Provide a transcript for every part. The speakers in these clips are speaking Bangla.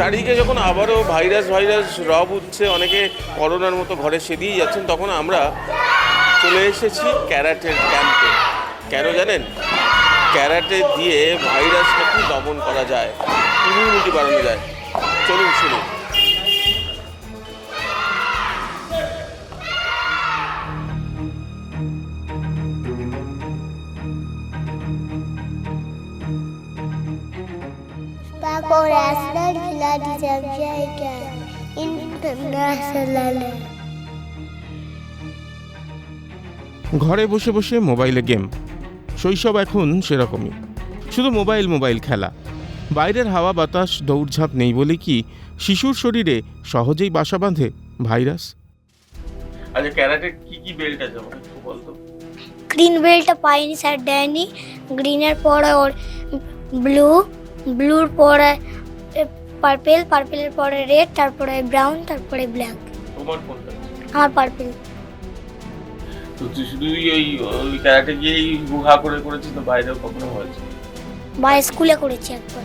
চারিদিকে যখন আবারও ভাইরাস ভাইরাস রব উঠছে, অনেকে করোনার মতো ঘরে সেদিয়েই যাচ্ছেন, তখন আমরা চলে এসেছি ক্যারাটের ক্যাম্পে। কেন জানেন? ক্যারাটে দিয়ে ভাইরাসটাকে দমন করা যায়, ইমিউনিটি বাড়ানো যায়। চলুন শুনুন ঘরে বসে বসে মোবাইলে গেম। শৈশব এখন সেরকমই। শুধু মোবাইল মোবাইল খেলা। বাইরের হাওয়া বাতাস দৌড়ঝাঁপ নেই বলে কি শিশুর শরীরে সহজেই বাসা বাঁধে ভাইরাস? আচ্ছা ক্যারাটে কি কি বেল্ট আছে? একটু বলতো। গ্রিন বেল্টটা পাইনি স্যার দেয়নি। গ্রিনের পরে ওর ব্লু ব্লুর পরে পার্পেল পার্পেলের পরে রেড তারপরে ব্রাউন তারপরে ব্ল্যাক তোমার কোনটা আমার পার্পেল তো তুই শুধু ওই ক্যারাটে গিয়েই গুহা করে করেছিস তো বাইরেও কখনো হয়েছে? বা স্কুলে করেছি একবার।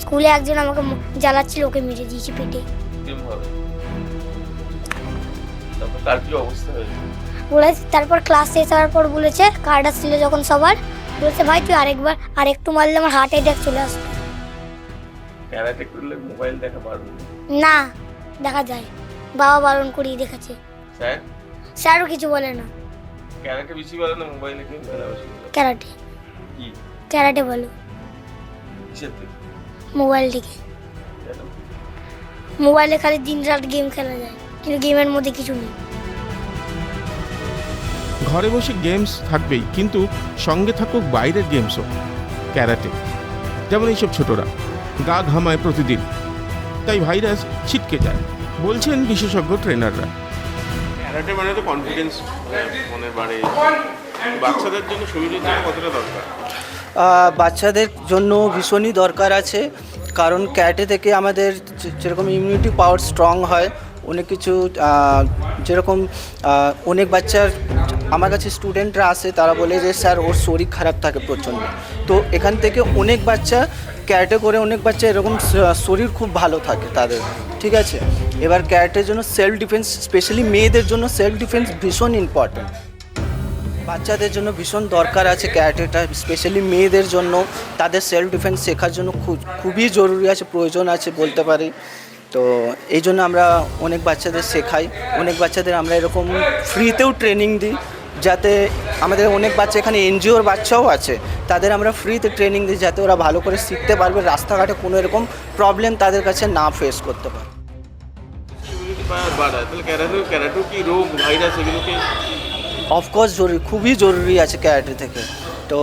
স্কুলে একজন আমাকে জ্বালাচ্ছিল ওকে মেরে দিয়েছি পেটে। তারপর ক্লাস শেষ হওয়ার পর বলেছে কার্ড আসছিল যখন সবার বলছে ভাই তুই আরেকবার আরেকটু মারলে আমার হার্ট অ্যাটাক চলে আসবে। ক্যারাটে করলে মোবাইল দেখা পারবে না দেখা যায়। বাবা বারণ করিয়ে দেখেছে। স্যার? স্যারও কিছু বলে না। ক্যারাটে বেশি ভালো না মোবাইলে বেশি ক্যারাটে। কি? ক্যারাটে বলো। মোবাইল থেকে? মোবাইলে খালি দিন রাত গেম খেলা যায় কিন্তু গেমের মধ্যে কিছু নেই। ঘরে বসে গেমস থাকবেই কিন্তু সঙ্গে থাকুক বাইরের গেমসও ক্যারাটে যেমন এইসব ছোটরা গা ঘামায় প্রতিদিন। তাই ভাইরাস ছিটকে যায় বলছেন বিশেষজ্ঞ ট্রেনাররা ক্যারাটে মানে তো কনফিডেন্স মনের বাড়ে। বাচ্চাদের জন্য শরীরের জন্য কতটা দরকার? বাচ্চাদের জন্য ভীষণই দরকার আছে কারণ ক্যাটে থেকে আমাদের যেরকম ইমিউনিটি পাওয়ার স্ট্রং হয় অনেক কিছু যেরকম অনেক বাচ্চার আমার কাছে স্টুডেন্টরা আসে, তারা বলে যে, স্যার, ওর শরীর খারাপ থাকে প্রচণ্ড। তো এখান থেকে অনেক বাচ্চা ক্যাটে করে অনেক বাচ্চা এরকম শরীর খুব ভালো থাকে তাদের, ঠিক আছে? এবার ক্যারেটের জন্য সেলফ ডিফেন্স স্পেশালি মেয়েদের জন্য সেলফ ডিফেন্স ভীষণ ইম্পর্ট্যান্ট বাচ্চাদের জন্য ভীষণ দরকার আছে ক্যারাটেটা স্পেশালি মেয়েদের জন্য। তাদের সেলফ ডিফেন্স শেখার জন্য খুব খুবই জরুরি আছে, প্রয়োজন আছে বলতে পারি। তো এই জন্য আমরা অনেক বাচ্চাদের শেখাই। অনেক বাচ্চাদের আমরা এরকম ফ্রিতেও ট্রেনিং দিই। যাতে আমাদের অনেক বাচ্চা এখানে এনজিওর বাচ্চাও আছে তাদের আমরা ফ্রিতে ট্রেনিং দিই যাতে ওরা ভালো করে শিখতে পারবে রাস্তাঘাটে কোনো এরকম প্রবলেম তাদের কাছে না ফেস করতে পারে। অফকোর্স জরুরি খুবই জরুরি আছে ক্যারাটে থেকে। তো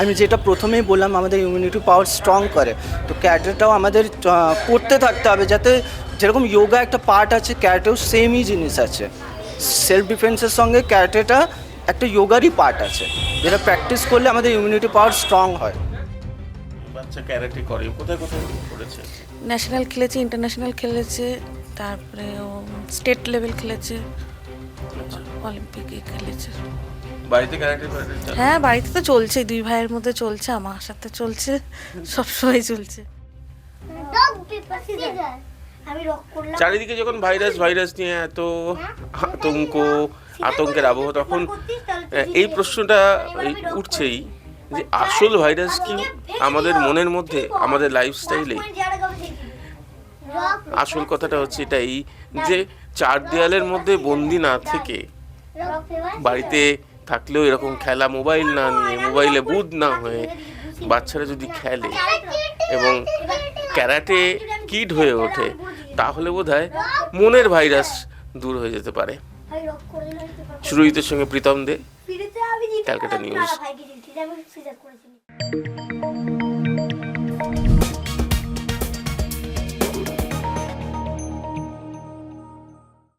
আমি যেটা প্রথমেই বললাম আমাদের ইমিউনিটি পাওয়ার স্ট্রং করে। তো ক্যারাটেটাও আমাদের করতে থাকতে হবে যাতে যেরকম যোগা একটা পার্ট আছে ক্যারাটেও সেমই জিনিস আছে। সেলফ ডিফেন্সের সঙ্গে ক্যারাটেটা একটা যোগারই পার্ট আছে যেটা প্র্যাকটিস করলে আমাদের ইমিউনিটি পাওয়ার স্ট্রং হয়। বাচ্চা ক্যারাটে করে কোথায় কোথায় করেছে? ন্যাশনাল খেলেছে ইন্টারন্যাশনাল খেলেছে তারপরে ও স্টেট লেভেল খেলেছে অলিম্পিকে খেলেছে। বাড়িতে ক্যারাটে হ্যাঁ বাড়িতে তো চলছে দুই ভাইয়ের মধ্যে চলছে আমার সাথে চলছে সবসময় চলছে। চারিদিকে যখন ভাইরাস ভাইরাস নিয়ে এত আতঙ্ক, আতঙ্কের আবহ, তখন এই প্রশ্নটা উঠছেই যে আসল ভাইরাস কি আমাদের মনের মধ্যে, আমাদের লাইফস্টাইলে আসল কথাটা হচ্ছে এটাই যে চার দেয়ালের মধ্যে বন্দি না থেকে বাড়িতে থাকলেও এরকম খেলা মোবাইল না নিয়ে, মোবাইলে বুধ না হয়ে বাচ্চারা যদি খেলে এবং ক্যারাটে কিড হয়ে ওঠে তাহলে বোধ মনের ভাইরাস দূর হয়ে যেতে পারে। সুরজিতের সঙ্গে প্রীতম দে। ক্যালকাটা নিউজ। নিউজ